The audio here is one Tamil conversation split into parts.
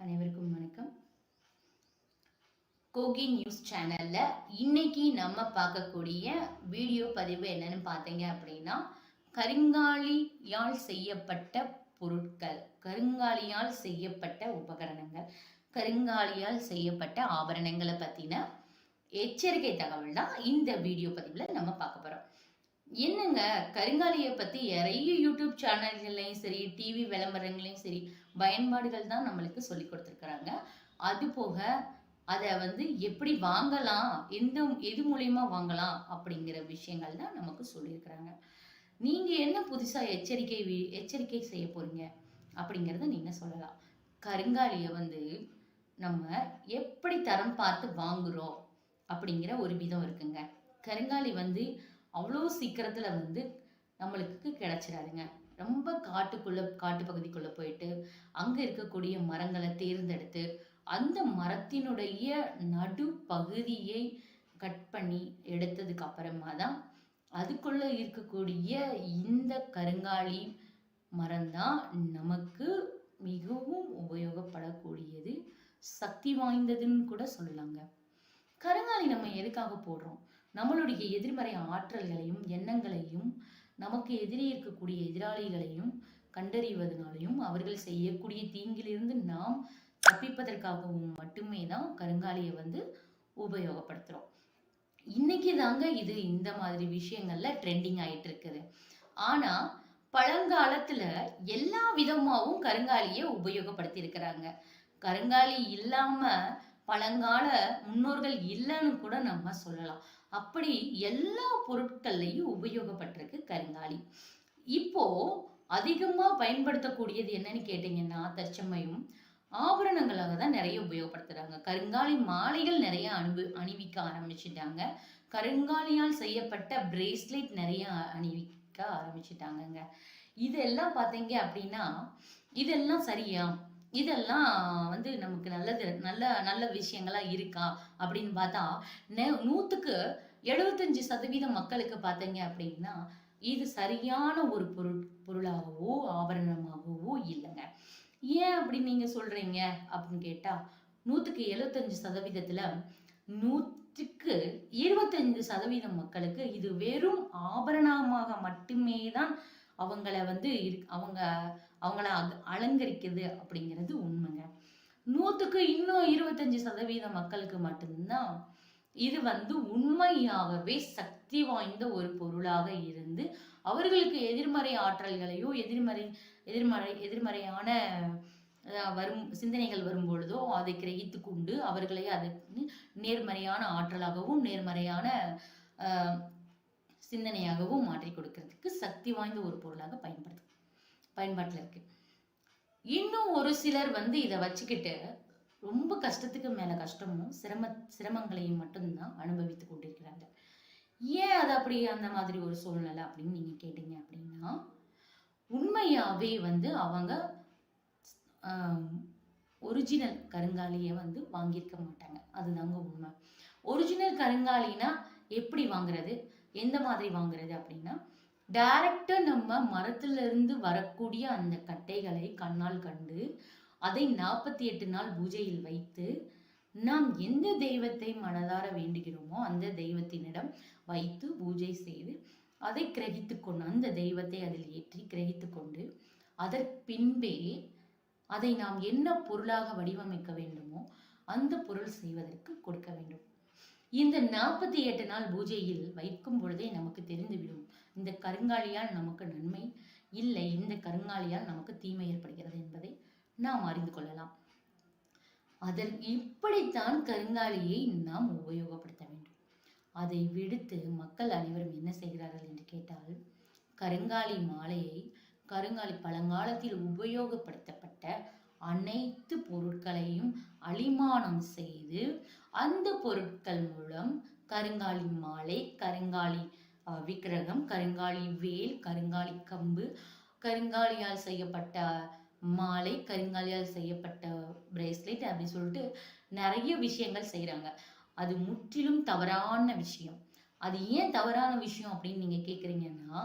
அனைவருக்கும் வணக்கம். கோகி நியூஸ் சேனல்ல இன்னைக்கு நம்ம பார்க்கக்கூடிய வீடியோ பதிவு என்னன்னு பார்த்தீங்க அப்படின்னா கருங்காலியால் செய்யப்பட்ட பொருட்கள் கருங்காலியால் செய்யப்பட்ட உபகரணங்கள் கருங்காலியால் செய்யப்பட்ட ஆபரணங்களை பத்தின எச்சரிக்கை தகவல் தான் இந்த வீடியோ பதிவுல நம்ம பார்க்க போறோம். என்னங்க கருங்காலியை பத்தி நிறைய யூடியூப் சேனல்கள்லையும் சரி டிவி விளம்பரங்களையும் சரி பயன்பாடுகள் தான் நம்மளுக்கு சொல்லி கொடுத்துருக்குறாங்க. அது போக அதை வந்து எப்படி வாங்கலாம்? எந்த எது மூலயமா வாங்கலாம்? அப்படிங்கிற விஷயங்கள் தான் நமக்கு சொல்லியிருக்கிறாங்க. நீங்கள் என்ன புதுசாக எச்சரிக்கை வி- எச்சரிக்கை செய்ய போகிறீங்க அப்படிங்கிறத நீங்க சொல்லலாம். கருங்காலியை வந்து நம்ம எப்படி தரம் பார்த்து வாங்குகிறோம் அப்படிங்கிற ஒரு விதம் இருக்குங்க. கருங்காலி வந்து அவ்வளோ சீக்கிரத்தில் வந்து நம்மளுக்கு கிடச்சிடாதுங்க. ரொம்ப காட்டுக்குள்ளே காட்டு பகுதிக்குள்ளே போயிட்டு அங்க இருக்கக்கூடிய மரங்களை தேர்ந்தெடுத்து அந்த மரத்தினுடைய நடு பகுதியை கட் பண்ணி எடுத்ததுக்கு அப்புறமா தான் அதுக்குள்ள இருக்கக்கூடிய இந்த கருங்காலி மரம்தான் நமக்கு மிகவும் உபயோகப்படக்கூடியது சக்தி வாய்ந்ததுன்னு கூட சொல்லலாங்க. கருங்காலி நம்ம எதுக்காக போடுறோம்? நம்மளுடைய எதிர்மறை ஆற்றல்களையும் எண்ணங்களையும் நமக்கு எதிரே இருக்கக்கூடிய எதிராளிகளையும் கண்டறிவதனாலையும் அவர்கள் செய்யக்கூடிய தீங்கிலிருந்து நாம் தப்பிப்பதற்காகவும் மட்டுமே தான் கருங்காலியை வந்து உபயோகப்படுத்துகிறோம் இன்னைக்கு தாங்க இது இந்த மாதிரி விஷயங்கள்ல ட்ரெண்டிங் ஆயிட்டு இருக்குது. ஆனா பழங்காலத்துல எல்லா விதமாகவும் கருங்காலியை உபயோகப்படுத்தி இருக்கிறாங்க. கருங்காலி இல்லாம பழங்கால முன்னோர்கள் இல்லைன்னு கூட நம்ம சொல்லலாம். அப்படி எல்லா பொருட்கள்லையும் உபயோகப்பட்டிருக்கு கருங்காலி. இப்போ அதிகமா பயன்படுத்தக்கூடியது என்னன்னு கேட்டீங்கன்னா தச்சமையும் ஆபரணங்களாக தான் நிறைய உபயோகப்படுத்துறாங்க. கருங்காலி மாலைகள் நிறைய அணிவு அணிவிக்க ஆரம்பிச்சிட்டாங்க. கருங்காலியால் செய்யப்பட்ட பிரேஸ்லெட் நிறைய அணிவிக்க ஆரம்பிச்சிட்டாங்கங்க. இதெல்லாம் பார்த்தீங்க அப்படின்னா இதெல்லாம் சரியா? இதெல்லாம் வந்து நமக்கு நல்லது நல்ல நல்ல விஷயங்களா இருக்கா? அப்படின்னு பார்த்தா நெ- நூத்துக்கு எழுபத்தஞ்சு சதவீதம் மக்களுக்கு பார்த்தீங்க அப்படின்னா இது சரியான ஒரு பொருள் பொருளாகவோ ஆபரணமாகவோ இல்லைங்க. ஏன் அப்படி நீங்க சொல்றீங்க? அப்படின்னு கேட்டா நூத்துக்கு எழுபத்தஞ்சு சதவீதத்துல நூற்றுக்கு இருபத்தஞ்சு சதவீதம் மக்களுக்கு இது வெறும் ஆபரணமாக மட்டுமே தான் அவங்கள வந்து அவங்க அவங்கள அலங்கரிக்குது அப்படிங்கிறது உண்மைங்க. நூற்றுக்கு இன்னும் இருபத்தஞ்சு சதவீத மக்களுக்கு மட்டும்தான் இது வந்து உண்மையாகவே சக்தி வாய்ந்த ஒரு பொருளாக இருந்து அவர்களுக்கு எதிர்மறை ஆற்றல்களையோ எதிர்மறை எதிர்மறை எதிர்மறையான வரும் சிந்தனைகள் வரும்பொழுதோ அதை கிரகித்து கொண்டு அவர்களை அதற்கு நேர்மறையான ஆற்றலாகவும் நேர்மறையான சிந்தனையாகவும் மாற்றி கொடுக்கறதுக்கு சக்தி வாய்ந்த ஒரு பொருளாக பயன்படுது பயன்பாட்டில் இருக்கு. இன்னும் ஒரு சிலர் வந்து இதை வச்சுக்கிட்டு ரொம்ப கஷ்டத்துக்கு மேலே கஷ்டமும் சிரம சிரமங்களையும் மட்டும்தான் அனுபவித்து கொண்டிருக்கிறாங்க ஏன் அது அப்படி அந்த மாதிரி ஒரு சூழ்நிலை அப்படின்னு நீங்கள் கேட்டீங்க அப்படின்னா உண்மையாகவே வந்து அவங்க ஒரிஜினல் கருங்காலியை வந்து வாங்கியிருக்க மாட்டாங்க. அதுதாங்க உண்மை. ஒரிஜினல் கருங்காலினா எப்படி வாங்குறது? எந்த மாதிரி வாங்குறது அப்படின்னா டைரக்டாக நம்ம மரத்துல இருந்து வரக்கூடிய அந்த கட்டைகளை கண்ணால் கண்டு அதை நாற்பத்தி எட்டு நாள் பூஜையில் வைத்து நாம் எந்த தெய்வத்தை மனதார வேண்டுகிறோமோ அந்த தெய்வத்தினிடம் வைத்து பூஜை செய்து அதை கிரகித்து கொண்டு அந்த தெய்வத்தை அதில் ஏற்றி கிரகித்து கொண்டு அதற்கு பின்பே அதை நாம் என்ன பொருளாக வடிவமைக்க வேண்டுமோ அந்த பொருள் செய்வதற்கு கொடுக்க வேண்டும். இந்த நாற்பத்தி எட்டு நாள் பூஜையில் வைக்கும் பொழுதே நமக்கு தெரிந்துவிடும் இந்த கருங்காலியால் நமக்கு நன்மை இல்லை இந்த கருங்காலியால் நமக்கு தீமை ஏற்படுகிறது என்பதை நாம் அறிந்து கொள்ளலாம். அதன் இப்படித்தான் கருங்காலியை நாம் உபயோகப்படுத்த வேண்டும். அதை விடுத்து மக்கள் அனைவரும் என்ன செய்கிறார்கள் என்று கேட்டால் கருங்காலி மாலையை கருங்காலி பழங்காலத்தில் உபயோகப்படுத்தப்பட்ட அனைத்து பொருட்களையும் அலிமானம் செய்து அந்த பொருட்கள் மூலம் கருங்காலி மாலை கருங்காலி விக்கிரகம் கருங்காலி வேல் கருங்காலி கம்பு கருங்காலியால் செய்யப்பட்ட மாலை கருங்காலியால் செய்யப்பட்ட பிரேஸ்லெட் அப்படின்னு சொல்லிட்டு நிறைய விஷயங்கள் செய்கிறாங்க அது முற்றிலும் தவறான விஷயம். அது ஏன் தவறான விஷயம் அப்படின்னு நீங்கள் கேட்குறீங்கன்னா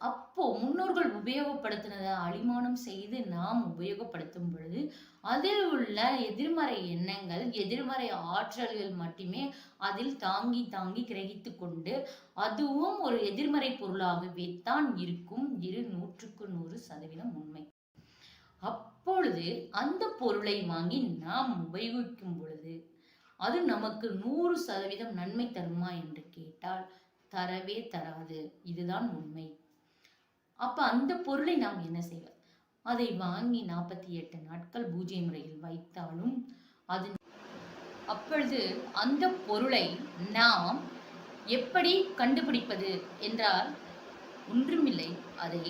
அப்போ முன்னோர்கள் உபயோகப்படுத்தினதை அழிமானம் செய்து நாம் உபயோகப்படுத்தும் பொழுது அதில் உள்ள எதிர்மறை எண்ணங்கள் எதிர்மறை ஆற்றல்கள் மட்டுமே அதில் தாங்கி தாங்கி கிரகித்து கொண்டு அதுவும் ஒரு எதிர்மறை பொருளாகவே தான் இருக்கும். இரு நூற்றுக்கு நூறு சதவீதம் உண்மை. அப்பொழுது அந்த பொருளை வாங்கி நாம் உபயோகிக்கும் பொழுது அது நமக்கு நூறு சதவீதம் நன்மை தருமா என்று கேட்டால் தரவே தராது. இதுதான் உண்மை. அப்ப அந்த பொருளை நாம் என்ன செய்வது? அதை வாங்கி நாற்பத்தி எட்டு நாட்கள் பூஜை முறையில் வைத்தாலும் அது அப்பொழுது அந்த பொருளை நாம் எப்படி கண்டுபிடிப்பது என்றால் ஒன்றுமில்லை. அதை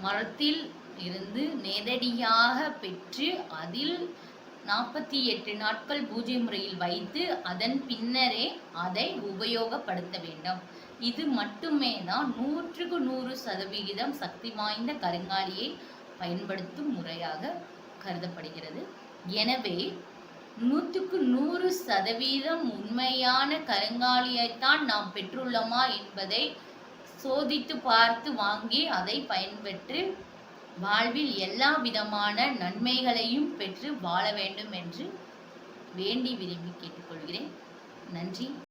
மரத்தில் இருந்து நேரடியாக பெற்று அதில் நாற்பத்தி எட்டு நாட்கள் பூஜை முறையில் வைத்து அதன் பின்னரே அதை உபயோகப்படுத்த வேண்டும். இது மட்டுமே தான் நூற்றுக்கு நூறு சதவிகிதம் சக்தி வாய்ந்த கருங்காலியை பயன்படுத்தும் முறையாக கருதப்படுகிறது. எனவே நூற்றுக்கு நூறு சதவீதம் உண்மையான கருங்காலியைத்தான் நாம் பெற்றுள்ளோமா என்பதை சோதித்து பார்த்து வாங்கி அதை பயன்பெற்று வாழ்வில் எல்லா விதமான நன்மைகளையும் பெற்று வாழ வேண்டும் என்று வேண்டி விரும்பி கேட்டுக்கொள்கிறேன். நன்றி.